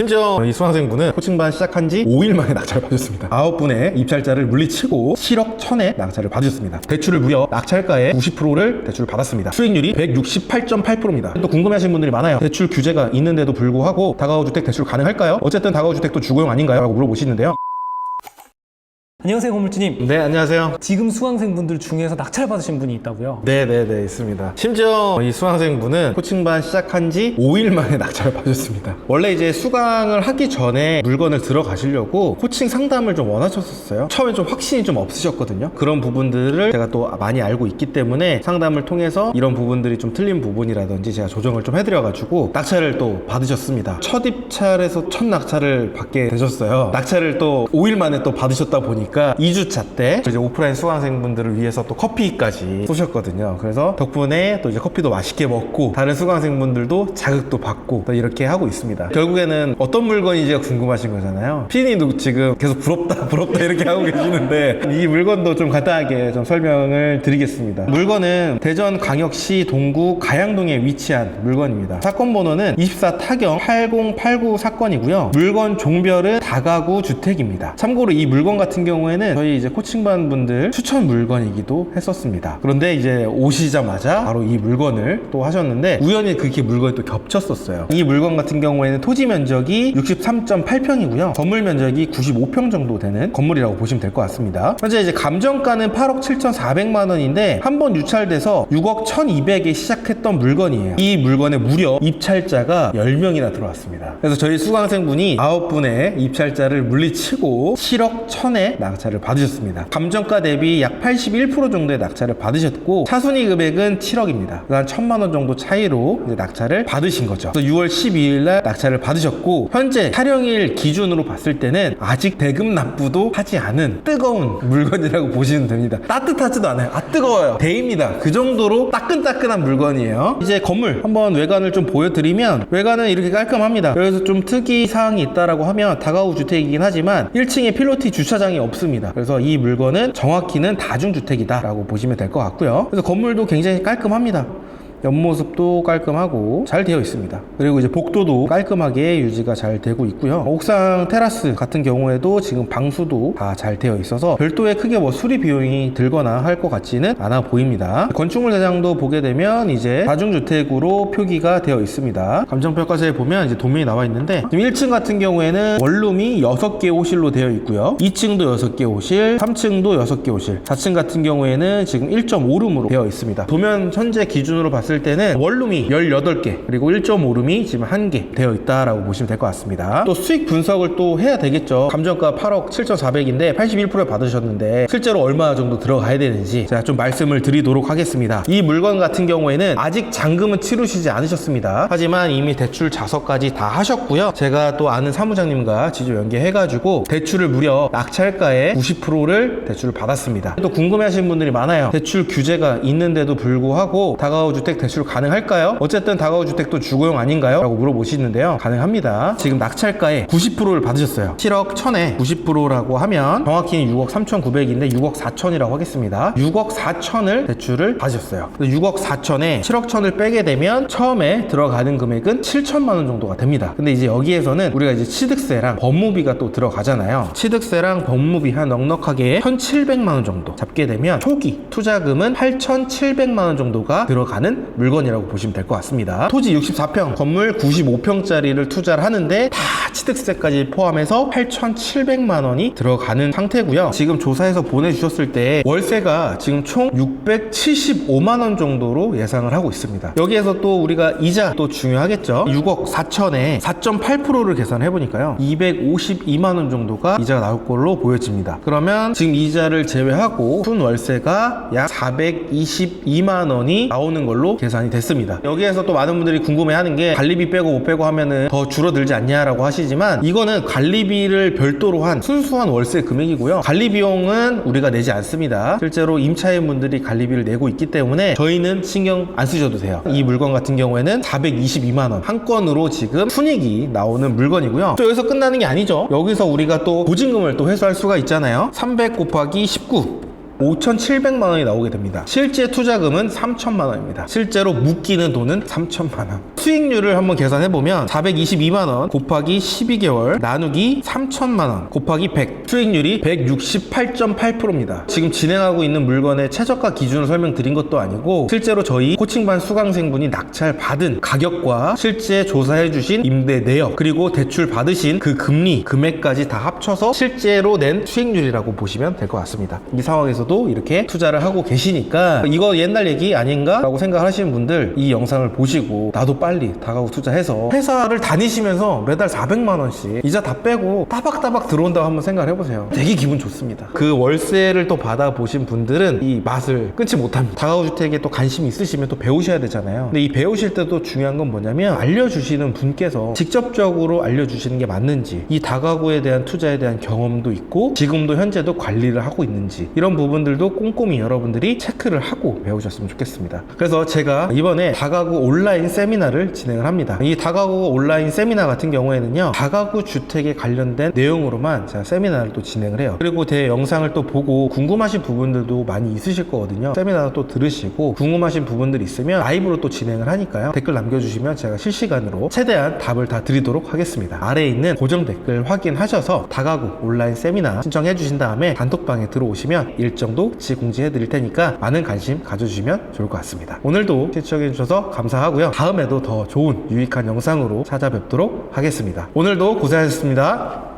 심지어 이 수강생분은 코칭반 시작한 지 5일 만에 낙찰을 받으셨습니다. 9분의 입찰자를 물리치고 7억 1000에 낙찰을 받으셨습니다. 대출을 무려 낙찰가의 90%를 대출을 받았습니다. 수익률이 168.8%입니다. 또 궁금해하시는 분들이 많아요. 대출 규제가 있는데도 불구하고 다가구 주택 대출 가능할까요? 어쨌든 다가구 주택도 주거용 아닌가요? 라고 물어보시는데요. 안녕하세요 건물주님. 네, 안녕하세요. 지금 수강생분들 중에서 낙찰 받으신 분이 있다고요? 네네네 있습니다. 심지어 이 수강생분은 코칭반 시작한 지 5일 만에 낙찰을 받으셨습니다. 원래 이제 수강을 하기 전에 물건을 들어가시려고 코칭 상담을 좀 원하셨었어요. 처음에 좀 확신이 좀 없으셨거든요. 그런 부분들을 제가 또 많이 알고 있기 때문에 상담을 통해서 이런 부분들이 좀 틀린 부분이라든지 제가 조정을 좀 해드려가지고 낙찰을 또 받으셨습니다. 첫 입찰에서 첫 낙찰을 받게 되셨어요. 낙찰을 또 5일 만에 또 받으셨다 보니까 2주차 때 이제 오프라인 수강생분들을 위해서 또 커피까지 쏘셨거든요. 그래서 덕분에 또 이제 커피도 맛있게 먹고 다른 수강생분들도 자극도 받고 또 이렇게 하고 있습니다. 결국에는 어떤 물건인지가 궁금하신 거잖아요. 피디님도 지금 계속 부럽다 부럽다 이렇게 하고 계시는데 이 물건도 좀 간단하게 좀 설명을 드리겠습니다. 물건은 대전 광역시 동구 가양동에 위치한 물건입니다. 사건 번호는 24 타경 8089 사건이고요. 물건 종별은 다가구 주택입니다. 참고로 이 물건 같은 경우 에는 저희 이제 코칭반 분들 추천 물건이기도 했었습니다. 그런데 이제 오시자마자 바로 이 물건을 또 하셨는데 우연히 그렇게 물건이 또 겹쳤었어요. 이 물건 같은 경우에는 토지 면적이 63.8평이고요. 건물 면적이 95평 정도 되는 건물이라고 보시면 될 것 같습니다. 현재 이제 감정가는 8억 7,400만 원인데 한 번 유찰돼서 6억 1,200에 시작했던 물건이에요. 이 물건에 무려 입찰자가 10명이나 들어왔습니다. 그래서 저희 수강생분이 9분의 입찰자를 물리치고 7억 1,000에 낙찰을 받으셨습니다. 감정가 대비 약 81% 정도의 낙찰을 받으셨고 차순위 금액은 7억입니다. 한 1,000만 원 정도 차이로 낙찰을 받으신 거죠. 그래서 6월 12일 날 낙찰을 받으셨고 현재 촬영일 기준으로 봤을 때는 아직 대금 납부도 하지 않은 뜨거운 물건이라고 보시면 됩니다. 따뜻하지도 않아요. 아 뜨거워요. 대입니다. 그 정도로 따끈따끈한 물건이에요. 이제 건물 한번 외관을 좀 보여드리면 외관은 이렇게 깔끔합니다. 여기서 좀 특이 사항이 있다라고 하면 다가구 주택이긴 하지만 1층에 필로티 주차장이 없 습니다. 그래서 이 물건은 정확히는 다중주택이다라고 보시면 될 것 같고요. 그래서 건물도 굉장히 깔끔합니다. 옆모습도 깔끔하고 잘 되어 있습니다. 그리고 이제 복도도 깔끔하게 유지가 잘 되고 있고요. 옥상 테라스 같은 경우에도 지금 방수도 다 잘 되어 있어서 별도의 크게 뭐 수리 비용이 들거나 할 것 같지는 않아 보입니다. 건축물 대장도 보게 되면 이제 다중주택으로 표기가 되어 있습니다. 감정평가서에 보면 이제 도면이 나와 있는데 지금 1층 같은 경우에는 원룸이 6개 호실로 되어 있고요. 2층도 6개 호실, 3층도 6개 호실, 4층 같은 경우에는 지금 1.5룸으로 되어 있습니다. 도면 현재 기준으로 봤을 때는 원룸이 18개 그리고 1.5룸이 지금 1개 되어 있다라고 보시면 될 것 같습니다. 또 수익 분석을 또 해야 되겠죠. 감정가 8억 7,400인데 81% 받으셨는데 실제로 얼마 정도 들어가야 되는지 제가 좀 말씀을 드리도록 하겠습니다. 이 물건 같은 경우에는 아직 잔금은 치르시지 않으셨습니다. 하지만 이미 대출 자서까지 다 하셨고요. 제가 또 아는 사무장님과 지조 연계해가지고 대출을 무려 낙찰가의 90%를 대출을 받았습니다. 또 궁금해하시는 분들이 많아요. 대출 규제가 있는데도 불구하고 다가구 주택 대출 가능할까요? 어쨌든 다가구 주택도 주거용 아닌가요? 라고 물어보시는데요. 가능합니다. 지금 낙찰가의 90%를 받으셨어요. 7억 1000에 90%라고 하면 정확히는 6억 3,900인데 6억 4천이라고 하겠습니다. 6억 4천을 대출을 받으셨어요. 6억 4천에 7억 1000을 빼게 되면 처음에 들어가는 금액은 7천만 원 정도가 됩니다. 근데 이제 여기에서는 우리가 이제 취득세랑 법무비가 또 들어가잖아요. 취득세랑 법무비 한 넉넉하게 1,700만 원 정도 잡게 되면 초기 투자금은 8,700만 원 정도가 들어가는 물건이라고 보시면 될 것 같습니다. 토지 64평, 건물 95평짜리를 투자를 하는데 다 취득세까지 포함해서 8,700만 원이 들어가는 상태고요. 지금 조사해서 보내주셨을 때 월세가 지금 총 675만 원 정도로 예상을 하고 있습니다. 여기에서 또 우리가 이자 또 중요하겠죠. 6억 4천에 4.8%를 계산해 보니까요. 252만 원 정도가 이자가 나올 걸로 보여집니다. 그러면 지금 이자를 제외하고 순 월세가 약 422만 원이 나오는 걸로 계산이 됐습니다. 여기에서 또 많은 분들이 궁금해하는 게 관리비 빼고 못 빼고 하면은 더 줄어들지 않냐라고 하시 지만 이거는 관리비를 별도로 한 순수한 월세 금액이고요. 관리 비용은 우리가 내지 않습니다. 실제로 임차인 분들이 관리비를 내고 있기 때문에 저희는 신경 안 쓰셔도 돼요. 이 물건 같은 경우에는 422만 원 한 건으로 지금 순익이 나오는 물건이고요. 또 여기서 끝나는 게 아니죠. 여기서 우리가 또 보증금을 또 회수할 수가 있잖아요. 300 곱하기 19 5,700만 원이 나오게 됩니다. 실제 투자금은 3천만 원입니다. 실제로 묶이는 돈은 3천만 원. 수익률을 한번 계산해 보면 422만 원 곱하기 12개월 나누기 3천만 원 곱하기 100 수익률이 168.8%입니다. 지금 진행하고 있는 물건의 최저가 기준을 설명드린 것도 아니고 실제로 저희 코칭반 수강생분이 낙찰 받은 가격과 실제 조사해 주신 임대 내역 그리고 대출 받으신 그 금리 금액까지 다 합쳐서 실제로 낸 수익률이라고 보시면 될 것 같습니다. 이 상황에서도 이렇게 투자를 하고 계시니까 이거 옛날 얘기 아닌가? 라고 생각하시는 분들 이 영상을 보시고 나도 빨리 다가구 투자해서 회사를 다니시면서 매달 400만 원씩 이자 다 빼고 따박따박 들어온다고 한번 생각을 해보세요. 되게 기분 좋습니다. 그 월세를 또 받아보신 분들은 이 맛을 끊지 못합니다. 다가구 주택에 또 관심이 있으시면 또 배우셔야 되잖아요. 근데 이 배우실 때도 중요한 건 뭐냐면 알려주시는 분께서 직접적으로 알려주시는 게 맞는지 이 다가구에 대한 투자에 대한 경험도 있고 지금도 현재도 관리를 하고 있는지 이런 부분들도 꼼꼼히 여러분들이 체크를 하고 배우셨으면 좋겠습니다. 그래서 제가 이번에 다가구 온라인 세미나를 진행을 합니다. 이 다가구 온라인 세미나 같은 경우에는요 다가구 주택에 관련된 내용으로만 제가 세미나를 또 진행을 해요. 그리고 제 영상을 또 보고 궁금하신 부분들도 많이 있으실 거거든요. 세미나 또 들으시고 궁금하신 부분들 있으면 라이브로 또 진행을 하니까요. 댓글 남겨주시면 제가 실시간으로 최대한 답을 다 드리도록 하겠습니다. 아래에 있는 고정 댓글 확인하셔서 다가구 온라인 세미나 신청해 주신 다음에 단톡방에 들어오시면 일정도 같이 공지해 드릴 테니까 많은 관심 가져주시면 좋을 것 같습니다. 오늘도 시청해 주셔서 감사하고요. 다음에도 더 좋은 유익한 영상으로 찾아뵙도록 하겠습니다. 오늘도 고생하셨습니다.